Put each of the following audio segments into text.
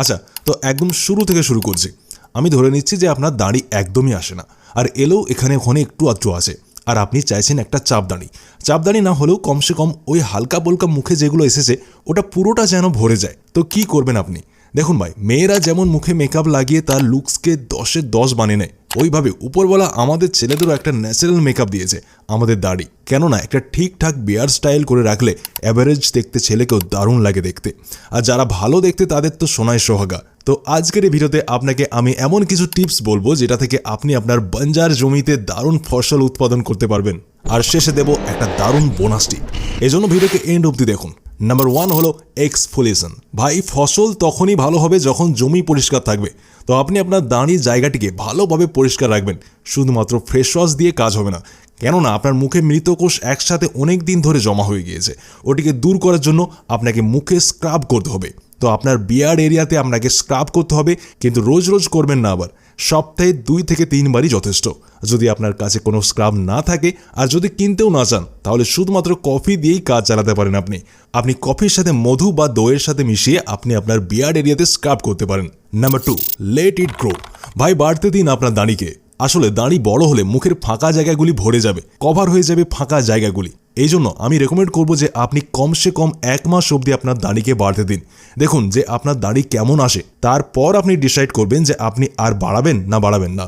আচ্ছা তো একদম শুরু থেকে শুরু করছি। আমি ধরে নিচ্ছি যে আপনার দাড়ি একদমই আসে না। আর এলো এখানে ওখানে একটু আধটু আছে। আর আপনি চাইছেন একটা চাপ দাঁড়ি। চাপ দাঁড়ি না হলেও কমসে কম ওই হালকা পোলকা মুখে যেগুলো এসেছে, ওটা পুরোটা যেন ভরে যায়। তো কি করবেন আপনি? দেখুন ভাই, মেয়েরা যেমন মুখে মেকআপ লাগিয়ে তার লুকসকে দশে দশ বানিয়ে নেয়, ওইভাবে উপরবেলা আমাদের ছেলেদেরও একটা ন্যাচারাল মেকআপ দিয়েছে, আমাদের দাড়ি। কেননা একটা ঠিকঠাক বিয়ার স্টাইল করে রাখলে অ্যাভারেজ দেখতে ছেলেকেও দারুণ লাগে দেখতে। আর যারা ভালো দেখতে তাদের তো সোনায় সোহাগা। তো আজকের এই ভিডিওতে আপনাকে আমি এমন কিছু টিপস বলব যেটা থেকে আপনি আপনার বঞ্জার জমিতে দারুণ ফসল উৎপাদন করতে পারবেন। আর শেষে দেব একটা দারুণ বোনাস টিপ এজন্য ভিডিওকে এন্ড অবধি দেখুন। নাম্বার ওয়ান হলো এক্সফোলিয়েশন ভাই, ফসল তখনই ভালো হবে যখন জমি পরিষ্কার থাকবে। তো আপনি আপনার দাঁড়িয়ে জায়গাটিকে ভালোভাবে পরিষ্কার রাখবেন। শুধুমাত্র ফ্রেশ ওয়াশ দিয়ে কাজ হবে না। কেননা আপনার মুখে মৃতকোষ একসাথে অনেক দিন ধরে জমা হয়ে গিয়েছে। ওটিকে দূর করার জন্য আপনাকে মুখে স্ক্রাব করতে হবে। তো আপনার বিয়ার্ড এরিয়াতে আপনাকে স্ক্রাব করতে হবে, কিন্তু রোজ রোজ করবেন না আবার। সপ্তাহে দুই থেকে তিনবারই যথেষ্ট। যদি আপনার কাছে কোনো স্ক্রাব না থাকে, আর যদি কিনতেও না চান, তাহলে শুধুমাত্র কফি দিয়েই কাজ চালাতে পারেন আপনি। আপনি কফির সাথে মধু বা দইয়ের সাথে মিশিয়ে আপনি আপনার বিয়ার্ড এরিয়াতে স্ক্রাব করতে পারেন। Number two let it grow ভাই, বাড়তে দিন আপনার দাঁড়িকে। আসলে দাঁড়ি বড় হলে মুখের ফাঁকা জায়গাগুলি ভরে যাবে কভার হয়ে যাবে ফাঁকা জায়গাগুলি। এই জন্য আমি রেকমেন্ড করব যে আপনি কমসে কম এক মাস অবধি আপনার দাড়িকে বাড়তে দিন। দেখুন যে আপনার দাড়ি কেমন আসে, তারপর আপনি ডিসাইড করবেন যে আপনি আর বাড়াবেন না বাড়াবেন না।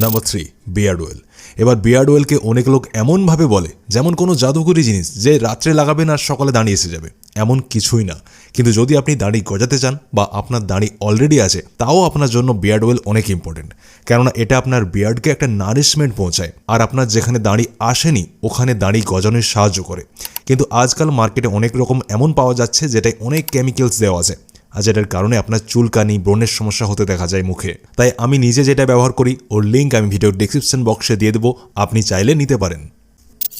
নাম্বার থ্রি বিয়ার্ড ওয়েল এবার বিয়ার্ড ওয়েলকে অনেক লোক এমনভাবে বলে, যেমন কোনো জাদুকরি জিনিস যে রাত্রে লাগাবেন আর সকালে দাঁড়িয়ে এসে যাবে। এমন কিছুই না। কিন্তু যদি আপনি দাড়ি গজাতে চান বা আপনার দাড়ি অলরেডি আছে, তাও আপনার জন্য বিয়ার্ড ওয়েল অনেক ইম্পর্টেন্ট কেননা এটা আপনার বিয়ার্ডকে একটা নারিশমেন্ট পৌঁছায়, আর আপনার যেখানে দাড়ি আসেনি, ওখানে দাড়ি গজানোর সাহায্য করে। কিন্তু আজকাল মার্কেটে অনেক রকম এমন পাওয়া যাচ্ছে, যেটায় অনেক কেমিক্যালস দেওয়া আছে। আর যেটার কারণে আপনার চুলকানি, ব্রণের সমস্যা হতে দেখা যায় মুখে। তাই আমি নিজে যেটা ব্যবহার করি, ওর লিঙ্ক আমি ভিডিও ডিসক্রিপশন বক্সে দিয়ে দেবো, আপনি চাইলে নিতে পারেন।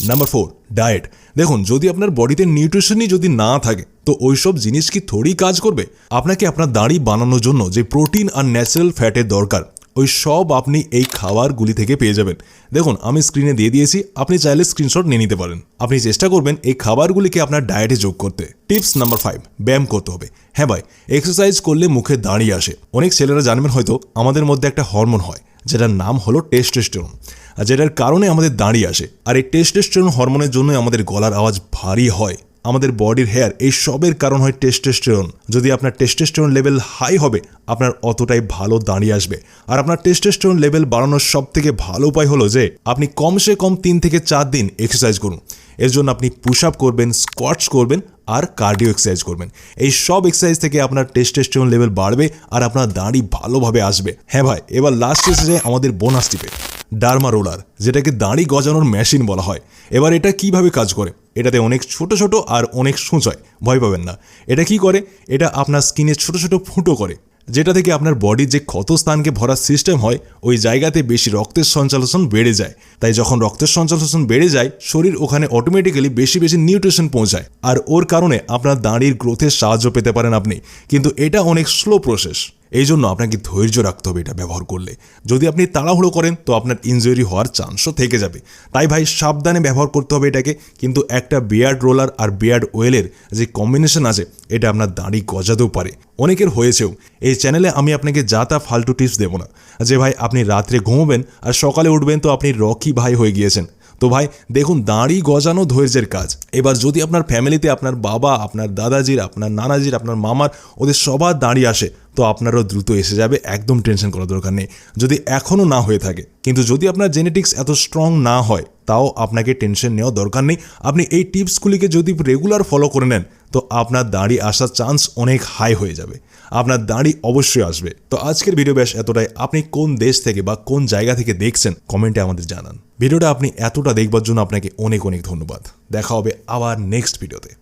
নাম্বার ফোর ডায়েট দেখুন, যদি আপনার বডিতে নিউট্রিশনই যদি না থাকে, তো ওইসব জিনিস কি থোড়ি কাজ করবে? আপনাকে আপনার দাড়ি বানানোর জন্য যে প্রোটিন আর ন্যাচারাল ফ্যাটের দরকার ওই সব আপনি এই খাবারগুলি থেকে পেয়ে যাবেন। দেখুন, আমি স্ক্রিনে দিয়ে দিয়েছি, আপনি চাইলে স্ক্রিনশট নিয়ে নিতে পারেন। আপনি চেষ্টা করবেন এই খাবারগুলিকে আপনার ডায়েটে যোগ করতে। টিপস নাম্বার ফাইভ ব্যায়াম করতে হবে। হ্যাঁ ভাই এক্সারসাইজ করলে মুখে দাঁড়িয়ে আসে। অনেক ছেলেরা জানবেন হয়তো, আমাদের মধ্যে একটা হরমোন হয়, যেটার নাম হলো টেস্টোস্টেরন আর যেটার কারণে আমাদের দাঁড়িয়ে আসে। আর এই টেস্টোস্টেরন হরমোনের জন্যই আমাদের গলার আওয়াজ ভারী হয়। আমাদের বডির হেয়ার এই সবের কারণ হয় টেস্টোস্টেরন যদি আপনার টেস্টোস্টেরন লেভেল হাই হবে, আপনার অতটাই ভালো দাঁড়িয়ে আসবে। আর আপনার টেস্টোস্টেরন লেভেল বাড়ানোর সব থেকে ভালো উপায় হলো যে, আপনি কমসে কম তিন থেকে চার দিন এক্সারসাইজ করুন। এর জন্য আপনি পুশ আপ করবেন স্কোয়াটস করবেন আর কার্ডিও এক্সারসাইজ করবেন। এই সব এক্সারসাইজ থেকে আপনার টেস্টোস্টেরন লেভেল বাড়বে আর আপনার দাঁড়ি ভালোভাবে আসবে। হ্যাঁ ভাই, এবার লাস্ট এসে আমাদের বোনাস টিপে ডার্মা রোলার যেটাকে দাঁড়ি গজানোর মেশিন বলা হয়। এবার এটা কীভাবে কাজ করে? এটাতে অনেক ছোট ছোট আর অনেক সূচয়, ভয় পাবেন না। এটা কি করে? এটা আপনার স্কিনে ছোট ছোট ফুটো করে, যেটা থেকে আপনার বডির যে ক্ষত স্থানকে ভরার সিস্টেম হয়, ওই জায়গাতে বেশি রক্তের সঞ্চালন বেড়ে যায়। তাই যখন রক্তের সঞ্চালন বেড়ে যায়, শরীর ওখানে অটোমেটিক্যালি বেশি বেশি নিউট্রিশন পৌঁছায়। আর ওর কারণে আপনার দাঁড়ির গ্রোথের সাহায্য পেতে পারেন আপনি। কিন্তু এটা অনেক স্লো প্রসেস এই জন্য আপনাকে ধৈর্য রাখতে হবে এটা ব্যবহার করলে। যদি আপনি তাড়াহুড়ো করেন, তো আপনার ইনজুরি হওয়ার চান্সও থেকে যাবে। তাই ভাই, সাবধানে ব্যবহার করতে হবে এটাকে, কিন্তু একটা বিয়ার্ড রোলার আর বিয়ার্ড ওয়েলের যে কম্বিনেশন আছে, এটা আপনার দাড়ি গজাতেও পারে। অনেকের হয়েছেও। এই চ্যানেলে আমি আপনাকে যা তা ফালতু টিপস দেবো না। যে ভাই, আপনি রাত্রে ঘুমোবেন আর সকালে উঠবেন, তো আপনি রকি ভাই হয়ে গিয়েছেন। তো ভাই, দেখুন, দাঁড়ি গজানো ধৈর্যের কাজ। এবার যদি আপনার ফ্যামিলিতে আপনার বাবা, আপনার দাদাজির, আপনার নানাজির, আপনার মামার, ওদের সবার দাঁড়িয়ে আসে, তো আপনারও দ্রুত এসে যাবে, একদম টেনশন করার দরকার নেই। যদি এখনও না হয়ে থাকে, কিন্তু যদি আপনার জেনেটিক্স এত স্ট্রং না হয়, তাও আপনাকে টেনশন নেওয়া দরকার নেই। আপনি এই টিপসগুলিকে যদি রেগুলার ফলো করে নেন তো আপনার দাঁড়ি আসার চান্স অনেক হাই হয়ে যাবে। আপনার দাঁড়ি অবশ্যই আসবে। তো আজকের ভিডিও ব্যাস এতটাই। আপনি কোন দেশ থেকে বা কোন জায়গা থেকে দেখছেন কমেন্টে আমাদের জানান। ভিডিওটা আপনি এতটা দেখবার জন্য আপনাকে অনেক অনেক ধন্যবাদ। দেখা হবে আবার নেক্সট ভিডিওতে